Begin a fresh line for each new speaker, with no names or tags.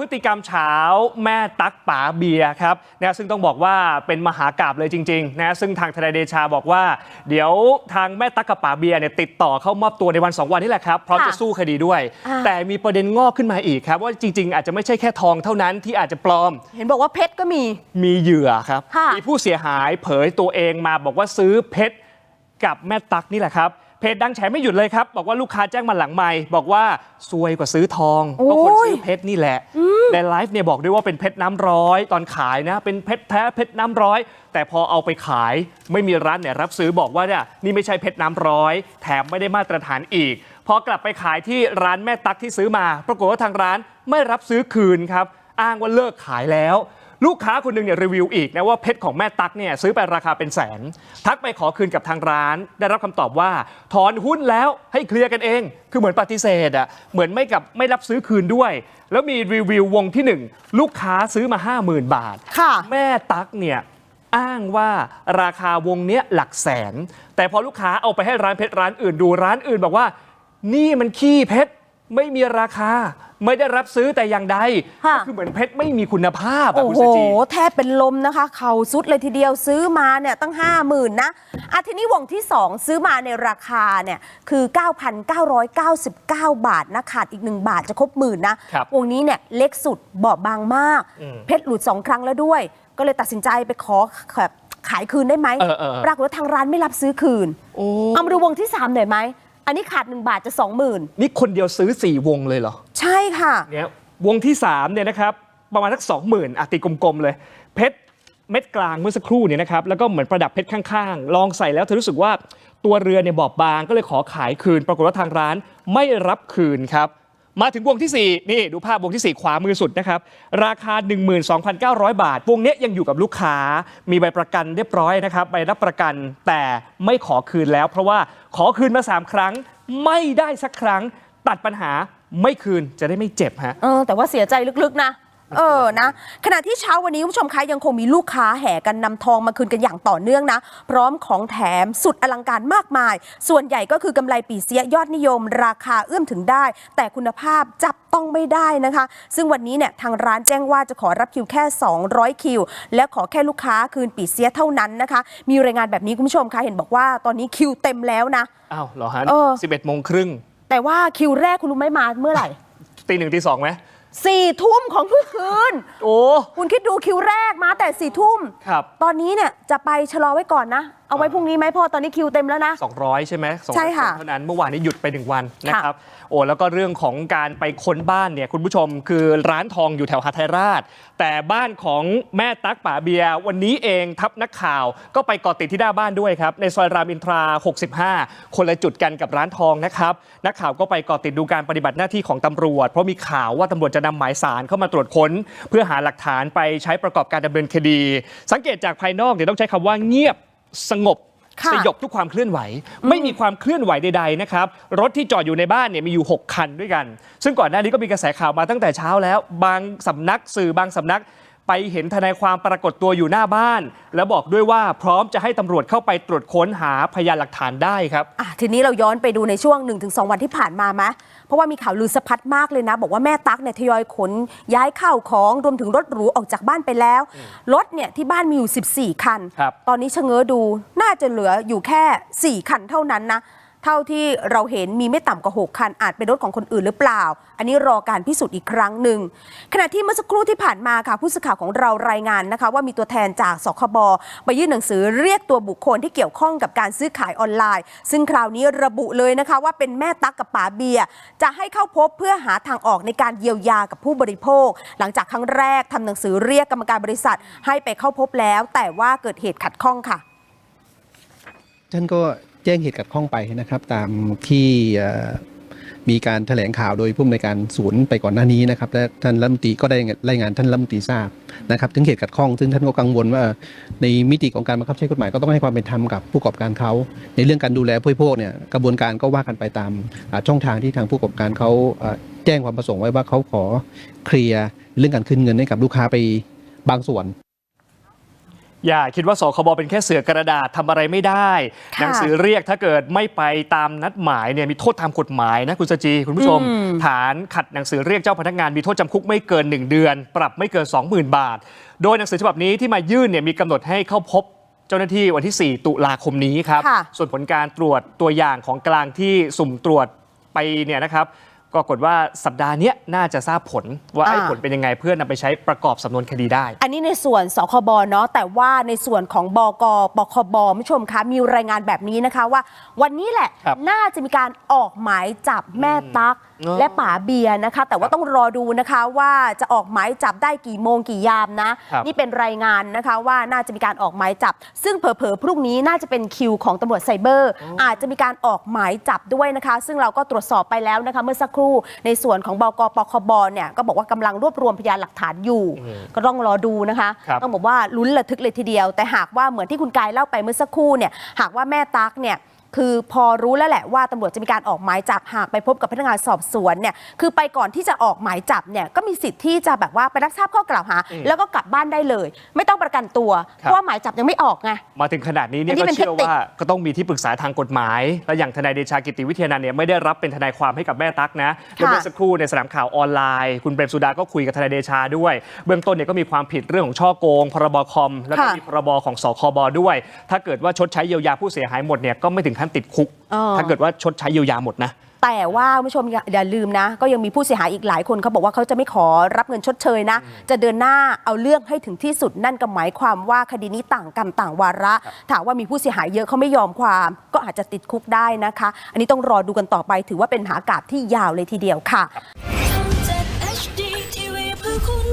พฤติกรรมเช้าแม่ตักป๋าเบียร์ครับนะซึ่งต้องบอกว่าเป็นมหากราบเลยจริงๆนะซึ่งทางทนายเดชาบอกว่า เดี๋ยวทางแม่ตักกับป๋าเบียร์เนี่ยติดต่อเข้ามอบตัวในวันสองวันนี่แหละครับพร้อม
ค่ะ
จะสู้คดีด้วย
อ่า
แต่มีประเด็นงอกขึ้นมาอีกครับว่าจริง ๆ อาจจะไม่ใช่แค่ทองเท่านั้นที่อาจจะปลอม
เห็นบอกว่าเพชรก็มี
มีเหยื่อครับ
ค่ะ
มีผู้เสียหายเผยตัวเองมาบอกว่าซื้อเพชรกับแม่ตักนี่แหละครับ เพจดังแฉไม่หยุดเลยครับ บอกว่าลูกค้าแจ้งมาหลังไม่บอกว่าซวยกว่าซื้อทอง
โอ้ย
ก็คนซื้อเพชรนี่แหละในไลฟ์เนี่ยบอกด้วยว่าเป็นเพชรน้ำร้อย ตอนขายนะ เป็นเพชรแท้เพชรน้ำร้อย แต่พอเอาไปขายไม่มีร้านไหนรับซื้อบอกว่าเนี่ยนี่ไม่ใช่เพชรน้ำร้อย แถมไม่ได้มาตรฐานอีกพอกลับไปขายที่ร้านแม่ตักที่ซื้อมา ปรากฏว่าทางร้านไม่รับซื้อคืนครับ อ้างว่าเลิกขายแล้ว ลูกค้าคนหนึ่งเนี่ยรีวิวอีกนะว่าเพชรของแม่ตั๊กเนี่ยซื้อไปราคาเป็นแสน ทักไปขอคืนกับทางร้าน ได้รับคำตอบว่าถอนหุ้นแล้วให้เคลียร์กันเอง คือเหมือนปฏิเสธอะเหมือนไม่กับไม่รับซื้อคืนด้วย แล้วมีรีวิววงที่หนึ่งลูกค้าซื้อมา 50,000 บาท
ค่ะ
แม่ตั๊กเนี่ยอ้างว่าราคาวงเนี้ยหลักแสน แต่พอลูกค้าเอาไปให้ร้านเพชรร้านอื่นดูร้านอื่นบอกว่า นี่มันขี้เพชร ไม่มีราคา ไม่ได้รับซื้อแต่อย่างใด
ค่ะ
ก็คือเหมือนเพชรไม่มีคุณภาพอะ
โอ้
คุณ
โห
สจี
แทบเป็นลมนะคะ เข่าสุดเลยทีเดียวซื้อมาเนี่ยตั้ง 5 0,000นะอาทีนี้วงที่ 2 ซื้อมาในราคาเนี่ยคือ 9,999 บาทนะขาดอีก 1 บาทจะครบหมื่นนะ
ครับ
วงนี้เนี่ยเล็กสุดบอบบางมาก
อืม
เพชรหลุด 2 ครั้งแล้วด้วย ก็เลยตัดสินใจไปขอแบบขายคืนได้ไหม
เออเออเออ
ปรากฏว่าทางร้านไม่รับซื้อคืน
โอ้
เอามาดูวงที่ 3 หน่อยไหม อันนี้ขาด 1 บาทจะ 20,000
นี่คนเดียวซื้อ 4 วงเลยเหรอ
ใช่ค่ะ
เนี่ยวงที่3เนี่ยนะครับประมาณสัก20,000อะตีกลมๆเลย เพชรเม็ดกลางเมื่อสักครู่เนี่ยนะครับแล้วก็เหมือนประดับเพชรข้างๆ ลองใส่แล้วเธอรู้สึกว่าตัวเรือเนี่ยบอบบางก็เลยขอขายคืน ปรากฏว่าทางร้านไม่รับคืนครับ มาถึงวงที่ 4 นี่ดูภาพวงที่ 4 ขวามือสุดนะครับ ราคา 12,900 บาท วงนี้ยยังอยู่กับลูกค้า มีใบประกันเรียบร้อยนะครับ ใบรับประกันแต่ไม่ขอคืนแล้ว เพราะว่าขอคืนมา 3 ครั้ง ไม่ได้สักครั้งตัดปัญหาไม่คืนจะได้ไม่เจ็บฮะ
เออแต่ว่าเสียใจลึกๆนะ เออนะ ขณะที่เช้าวันนี้คุณผู้ชมคะยังคงมีลูกค้าแห่กันนำทองมาคืนกันอย่างต่อเนื่องนะ พร้อมของแถมสุดอลังการมากมาย ส่วนใหญ่ก็คือกำไรปีเสียยอดนิยม ราคาเอื้อมถึงได้ แต่คุณภาพจับต้องไม่ได้นะคะ ซึ่งวันนี้เนี่ยทางร้านแจ้งว่าจะขอรับคิวแค่ 200 คิว และขอแค่ลูกค้าคืนปีเสียเท่านั้นนะคะ มีรายงานแบบนี้คุณผู้ชมคะเห็นบอกว่าตอนนี้คิวเต็มแล้วนะ
อ้าวเหรอฮะ
เออ
สิบเอ็ดโมงครึ่ง
แต่ว่าคิวแรกคุณรู้ไหมมาเมื่อไหร่
ตีหนึ่งตีสองไหม
สี่ทุ่มของเมื่อคืน
โอ้
คุณคิดดูคิวแรกมาแต่สี่ทุ่ม
ครับ
ตอนนี้เนี่ยจะไปชะลอไว้ก่อนนะ เอาไว้พรุ่งนี้ไหมพ่อตอนนี้คิวเต็มแล้วนะ
200 ใช่ไหม200
ใช่ค่ะ
เท่านั้นเมื่อวานนี้หยุดไปหนึ่งวันนะครับโอ้แล้วก็เรื่องของการไปค้นบ้านเนี่ยคุณผู้ชมคือร้านทองอยู่แถวหาไทยราช แต่บ้านของแม่ตั๊กป่าเบียร์วันนี้เองทัพนักข่าวก็ไปเกาะติดที่หน้าบ้านด้วยครับในซอยรามอินทรา 65 คนละจุดกันกับร้านทองนะครับนักข่าวก็ไปเกาะติดดูการปฏิบัติหน้าที่ของตำรวจ เพราะมีข่าวว่าตำรวจจะนำหมายสารเข้ามาตรวจค้น เพื่อหาหลักฐานไปใช้ประกอบการดำเนินคดี สังเกตจากภายนอกเนี่ยต้องใช้คำว่าเงียบ สงบ
ค่ะ
สยบทุกความเคลื่อนไหว ไม่มีความเคลื่อนไหวใดๆนะครับ รถที่จอดอยู่ในบ้านเนี่ยมีอยู่ 6 คันด้วยกัน ซึ่งก่อนหน้านี้ก็มีกระแสข่าวมาตั้งแต่เช้าแล้ว บางสำนักสื่อบางสำนัก ไปเห็นทนายความปรากฏตัวอยู่หน้าบ้าน แล้วบอกด้วยว่าพร้อมจะให้ตำรวจเข้าไปตรวจค้นหาพยานหลักฐานได้ครับ
อะทีนี้เราย้อนไปดูในช่วง 1-2 วันที่ผ่านมาไหมเพราะว่ามีข่าวลือสะพัดมากเลยนะ บอกว่าแม่ตั๊กเนี่ยทยอยขน ย้ายข้าวของรวมถึงรถหรูออกจากบ้านไปแล้วรถเนี่ยที่บ้านมีอยู่ 14 คัน
ครับ
ตอนนี้ชะเง้อดูน่าจะเหลืออยู่แค่ 4 คันเท่านั้นนะเท่าที่เราเห็นมีไม่ต่ำกว่า 6 คัน อาจเป็นรถของคนอื่นหรือเปล่า อันนี้รอการพิสูจน์อีกครั้งหนึ่ง ขณะที่เมื่อสักครู่ที่ผ่านมาค่ะ ผู้สื่อข่าวของเรารายงานนะคะ ว่ามีตัวแทนจากสคบมายื่นหนังสือเรียกตัวบุคคลที่เกี่ยวข้องกับการซื้อขายออนไลน์ ซึ่งคราวนี้ระบุเลยนะคะ ว่าเป็นแม่ตั๊กกับป๋าเบียจะให้เข้าพบเพื่อหาทางออกในการเยียวยากับผู้บริโภค หลังจากครั้งแรกทำหนังสือเรียกกรรมการบริษัท ให้ไปเข้าพบแล้ว แต่ว่าเกิดเหตุขัดข้องค่ะ
ท่านก็ จ้งเหตุขัดข้องไปนะครับ ตามที่มีการแถลงข่าวโดยผู้อำนวยการศูนย์ไปก่อนหน้านี้นะครับและท่านรัฐมนตรีก็ได้รายงานท่านรัฐมนตรีทราบนะครับถึงเหตุขัดข้อง ซึ่งท่านก็กังวลว่า ในมิติของการบังคับใช้กฎหมายก็ต้องให้ความเป็นธรรมกับผู้ประกอบการเขา ในเรื่องการดูแลผู้บริโภคเนี่ยกระบวนการก็ว่ากันไปตามช่องทางที่ทางผู้ประกอบการเขาแจ้งความประสงค์ไว้ว่าเขาขอเคลียร์เรื่องการคืนเงินให้กับลูกค้าไปบางส่วน
อย่าคิดว่าสคบเป็นแค่เสือกระดาษทำอะไรไม่ได้
ค่ะ
หนังสือเรียกถ้าเกิดไม่ไปตามนัดหมายเนี่ยมีโทษตามกฎหมายนะคุณสจีคุณผู้ชม
อืม
ฐานขัดหนังสือเรียกเจ้าพนักงานมีโทษจำคุกไม่เกิน 1 เดือน ปรับไม่เกิน 20,000 บาท โดยหนังสือฉบับนี้ที่มายื่นเนี่ยมีกำหนดให้เข้าพบเจ้าหน้าที่วันที่ 4 ตุลาคมนี้ครับ
ค่ะ
ส่วนผลการตรวจตัวอย่างของกลางที่สุ่มตรวจไปเนี่ยนะครับ ก็ปรากฏว่าสัปดาห์เนี้ยน่าจะทราบผลว่าไอ้
อ่า
ผลเป็นยังไงเพื่อนำไปใช้ประกอบสำนวนคดีได้
อันนี้ในส่วนสคบเนาะแต่ว่าในส่วนของบกปคบคุณผู้ชมคะมีรายงานแบบนี้นะคะว่า วันนี้แหละ
ครับ
น่าจะมีการออกหมายจับแม่ตั๊ก
อ๋อ
และป๋าเบียร์นะคะ แต่ว่าต้องรอดูนะคะว่าจะออกหมายจับได้กี่โมงกี่ยามนะ
ครับ
นี่เป็นรายงานนะคะว่าน่าจะมีการออกหมายจับ ซึ่งเผลอๆพรุ่งนี้น่าจะเป็นคิวของตำรวจไซเบอร์ อาจจะมีการออกหมายจับด้วยนะคะ ซึ่งเราก็ตรวจสอบไปแล้วนะคะ เมื่อสักครู่ในส่วนของบกปคบเนี่ยก็บอกว่ากำลังรวบรวมพยานหลักฐานอยู่ ก็ต้องรอดูนะคะ
ครับ
ต้องบอกว่าลุ้นระทึกเลยทีเดียว แต่หากว่าเหมือนที่คุณกายเล่าไปเมื่อสักครู่เนี่ยหากว่าแม่ตั๊กเนี่ย คือพอรู้แล้วแหละว่าตำรวจจะมีการออกหมายจับหากไปพบกับพนักงานสอบสวนเนี่ยคือไปก่อนที่จะออกหมายจับเนี่ยก็มีสิทธิ์ที่จะแบบว่าไปรับทราบข้อกล่าวหาแล้วก็กลับบ้านได้เลย ไม่ต้องประกันตัว เพราะว่าหมายจับยังไม่ออกไง
มาถึงขนาดนี้เนี่ย
อันนี้
ก็
เป็น
เชื่อ
เทคนิค
ว่าก็ต้องมีที่ปรึกษาทางกฎหมาย และอย่างทนายเดชากิติวิทยานันท์เนี่ยไม่ได้รับเป็นทนายความให้กับแม่ตั๊กนะและเมื่อสักครู่ในสนามข่าวออนไลน์ คุณเปรมสุดาก็คุยกับทนายเดชาด้วย เบื้องต้นเนี่ยก็มีความผิดเรื่องของช่อโกง พรบคอม แล้วก็
ค่ะ
มีพรบของสคบด้วย ถ้าเกิดว่าชดใช้เยียวยาผู้เสียหายหมดเนี่ยก็ไม่ถึงขั้นติดคุก
อ๋อ
ถ้าเกิดว่าชดใช้เยียวยาหมดนะ
แต่ว่าคุณผู้ชมอย่าอย่าลืมนะ ก็ยังมีผู้เสียหายอีกหลายคนเขาบอกว่าเขาจะไม่ขอรับเงินชดเชยนะ จะเดินหน้าเอาเรื่องให้ถึงที่สุดนั่นก็หมายความว่าคดีนี้ต่างกรรมต่างวาระ ถามว่ามีผู้เสียหายเยอะเขาไม่ยอมความ ก็อาจจะติดคุกได้นะคะ อันนี้ต้องรอดูกันต่อไปถือว่าเป็นมหากาบที่ยาวเลยทีเดียวค่ะ
ทำจาก HD TV เพื่อคุณ